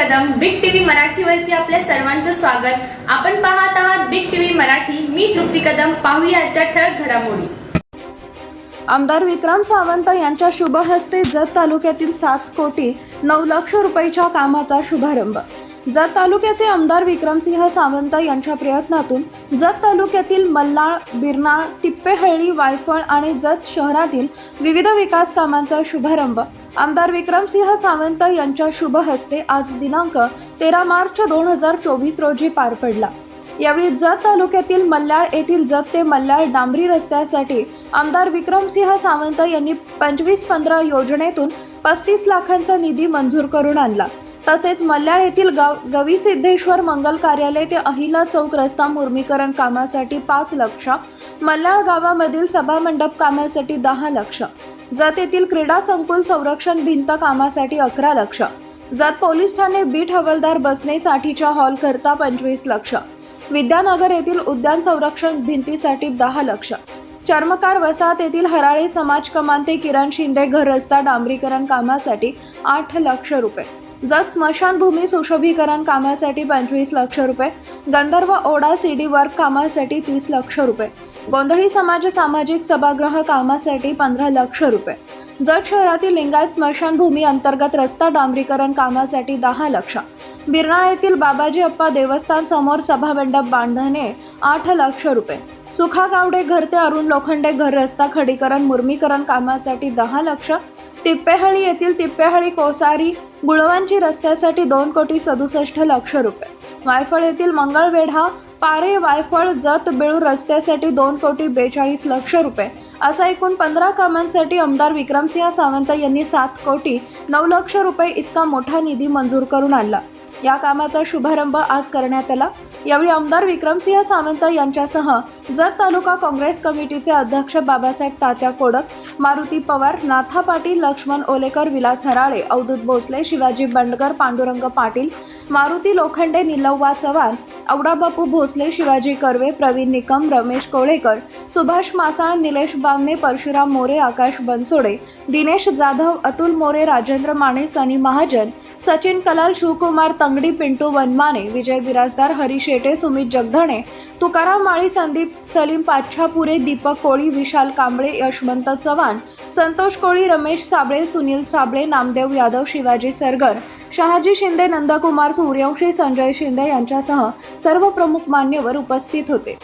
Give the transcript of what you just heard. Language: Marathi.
कदम. बिग टीवी मराठीवरती आपल्या सर्वांचं स्वागत. आपण पाहत आहात बिग टीव्ही मराठी. मी तृप्ती कदम. पाहूया आजच्या ठळक घडामोडी. आमदार विक्रम सावंत यांच्या शुभ हस्ते जत तालुक्यातील सात कोटी नऊ लक्ष रुपयाच्या कामाचा शुभारंभ. जत तालुक्याचे आमदार विक्रमसिंह सावंत यांच्या प्रयत्नातून जत तालुक्यातील मल्लाळ बिरनाळ टिप्पेहळ्ळी वायफळ आणि जत शहरातील विविध विकास कामांचा शुभारंभ. आमदार विक्रमसिंह सावंत यांच्या शुभ हस्ते आज दिनांक तेरा मार्च दोन हजार चोवीस रोजी पार पडला. यावेळी जत तालुक्यातील मल्लाळ येथील जत ते मल्लाळ डांबरी रस्त्यासाठी आमदार विक्रमसिंह सावंत यांनी पंचवीस पंधरा योजनेतून पस्तीस लाखांचा निधी मंजूर करून आणला. तसेच मल्याळ येथील गाव गविसिद्धेश्वर मंगल कार्यालय ते अहिला चौक रस्ता मुर्मीकरण कामासाठी पाच लक्ष मल्याळ गावामधील सभामंडप कामासाठी दहा लक्ष. जत येथील क्रीडा संकुल संरक्षण भिंत कामासाठी अकरा लक्ष. जत पोलीस ठाणे बीट हवालदार बसनेसाठीच्या हॉल करता पंचवीस लक्ष. विद्यानगर येथील उद्यान संरक्षण भिंतीसाठी दहा लक्ष. चर्मकार वसाहत येथील हराळे समाज कमान ते किरण शिंदे घर रस्ता डांबरीकरण कामासाठी आठ लक्ष रुपये. जत स्मशानभूमी सुशोभीकरण कामासाठी पंचवीस लक्ष रुपये. गंधर्व ओढा सीडी वर्क कामासाठी तीस लक्ष रुपये. गोंधळी समाज सामाजिक सभागृह कामासाठी पंधरा लक्ष रुपये. जत शहरातील लिंगायत स्मशानभूमी अंतर्गत रस्ता डांबरीकरण कामासाठी दहा लक्ष. बिर्णा येथील बाबाजी अप्पा देवस्थान समोर सभामंडप बांधणे आठ लक्ष रुपये. सुखा गावडे घर ते अरुण लोखंडे घर रस्ता खडीकरण मुर्मीकरण कामासाठी दहा लक्ष. तिप्पेहळी येथील तिप्पेहळी कोसारी गुळवांची रस्त्यासाठी दोन कोटी सदुसष्ट लक्ष रुपये. वायफळ येथील मंगळवेढा पारे वायफळ जत बेळूर रस्त्यासाठी दोन कोटी बेचाळीस लक्ष रुपये. असा एकूण पंधरा कामांसाठी आमदार विक्रमसिंह सावंत यांनी सात कोटी नऊ लक्ष रुपये इतका मोठा निधी मंजूर करून आणला. या कामाचा शुभारंभ आज करण्यात आला. यावेळी आमदार विक्रमसिंह सावंत यांच्यासह जत तालुका काँग्रेस कमिटीचे अध्यक्ष बाबासाहेब तात्या कोडक मारुती पवार नाथा पाटील लक्ष्मण ओलेकर विलास हराळे अवधूत भोसले शिवाजी बंडकर पांडुरंग पाटील मारुती लोखंडे निलव्वा चव्हाण औडाबापू भोसले शिवाजी कर्वे प्रवीण निकम रमेश कोळेकर सुभाष मासाळ निलेश बामणे परशुराम मोरे आकाश बनसोडे दिनेश जाधव अतुल मोरे राजेंद्र माने सनी महाजन सचिन कलाल शिवकुमार तंगडी पिंटू वनमाने विजय बिराजदार हरी शेटे सुमित जगधणे तुकाराम माळी संदीप सलीम पाच्छापुरे दीपक कोळी विशाल कांबळे यशवंत चव्हाण संतोष कोळी रमेश साबळे सुनील साबळे नामदेव यादव शिवाजी सरगर शहाजी शिंदे नंदकुमार सूर्यवंशी संजय शिंदे यांच्यासह सर्व प्रमुख मान्यवर उपस्थित होते.